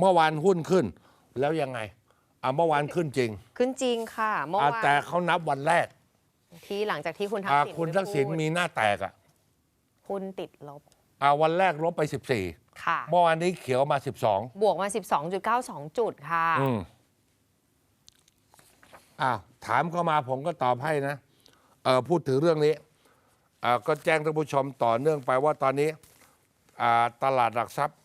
เมื่อวานหุ้นขึ้น แล้วยังไงอะเมื่อวานขึ้นจริงขึ้นจริงค่ะเมื่ออะวานแต่เขานับวันแรกที่หลังจากที่คุณทักอะษิณคุณทักษิณพูดมีหน้าแตกอะหุ้นติดลบอะวันแรกลบไปค่ะ14เมื่อวานนี้เขียวมา 12บวกมา 12.92 จุดค่ะ อืมอ้าวถามเข้ามาผมก็ตอบให้นะเออพูดถึงเรื่องนี้อ่าก็แจ้งท่านผู้ชมต่อเนื่องไปว่าตอนนี้อ่าตลาดหลักทรัพย์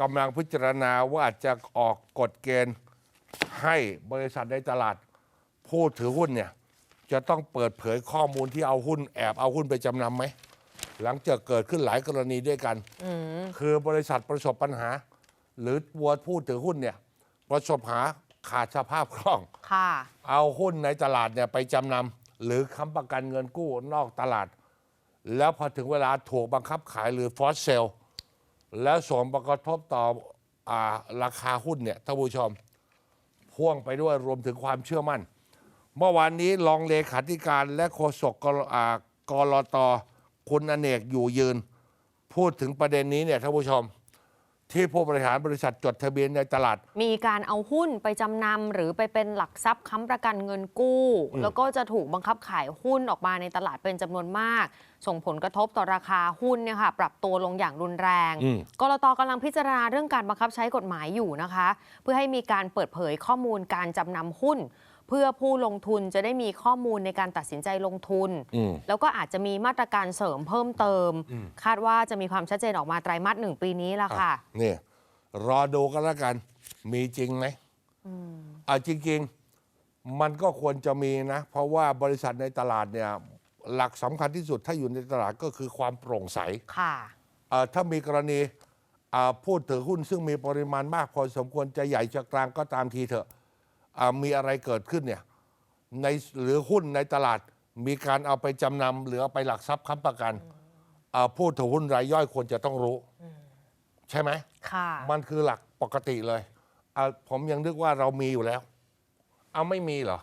กำลังพิจารณาว่าจะออกกฎเกณฑ์ให้บริษัทในตลาดผู้ถือหุ้นเนี่ยจะต้องเปิดเผยข้อมูลที่เอาหุ้นแอบเอาหุ้นไปจำนำไหม หลังจากเกิดขึ้นหลายกรณีด้วยกัน คือบริษัทประสบปัญหา หรือวัวผู้ถือหุ้นเนี่ยประสบหาขาดสภาพคล่อง ค่ะ เอาหุ้นในตลาดเนี่ยไปจำนำหรือค้ำประกันเงินกู้นอกตลาด แล้วพอถึงเวลาถูกบังคับขายหรือฟอสเซล แล้วส่งผลกระทบต่ออาราคาหุ้นเนี่ยท่านผู้ชมพ่วงไปด้วยรวมถึงความเชื่อมั่น เมื่อวานนี้รองเลขาธิการและโฆษกกรอ่ากรตคุณอเนกอยู่ยืน พูดถึงประเด็นนี้เนี่ยท่านผู้ชม ที่ผู้บริหารบริษัทจดทะเบียนในตลาด มีการเอาหุ้นไปจำนำหรือไปเป็นหลักทรัพย์ค้ำประกันเงินกู้ แล้วก็จะถูกบังคับขายหุ้นออกมาในตลาดเป็นจำนวนมาก ส่งผลกระทบต่อราคาหุ้นเนี่ยค่ะปรับตัวลงอย่างรุนแรงอืมกรตกำลังพิจารณาเรื่องการบังคับใช้กฎหมายอยู่นะคะ เพื่อให้มีการเปิดเผยข้อมูลการจำนำหุ้น เพื่อผู้ลงทุนจะได้มีข้อมูลในการตัดสินใจลงทุนอืมแล้วก็อาจจะมีมาตรการเสริมเพิ่มเติม คาดว่าจะมีความชัดเจนออกมาไตรมาสหนึ่งปีนี้ละค่ะนี่รอดูกันแล้วกัน มีจริงไหมอ่าจริง ๆ มันก็ควรจะมีนะ เพราะว่าบริษัทในตลาดเนี่ย หลักสำคัญที่สุดถ้าอยู่ในตลาดก็คือความโปร่งใสค่ะอ่าถ้ามีกรณีอ่าพูดถือหุ้นซึ่งมีปริมาณมากพอสมควรจะใหญ่จะกลางก็ตามทีเถอะอ่า มีอะไรเกิดขึ้นเนี่ยในหรือหุ้นในตลาดมีการเอาไปจำนำหรือเอาไปหลักทรัพย์ค้ำประกันอ่าผู้ถือหุ้นรายย่อยควรจะต้องรู้ ใช่ไหมค่ะมันคือหลักปกติเลยอะผมยังนึกว่าเรามีอยู่แล้ว เอาไม่มีเหรอ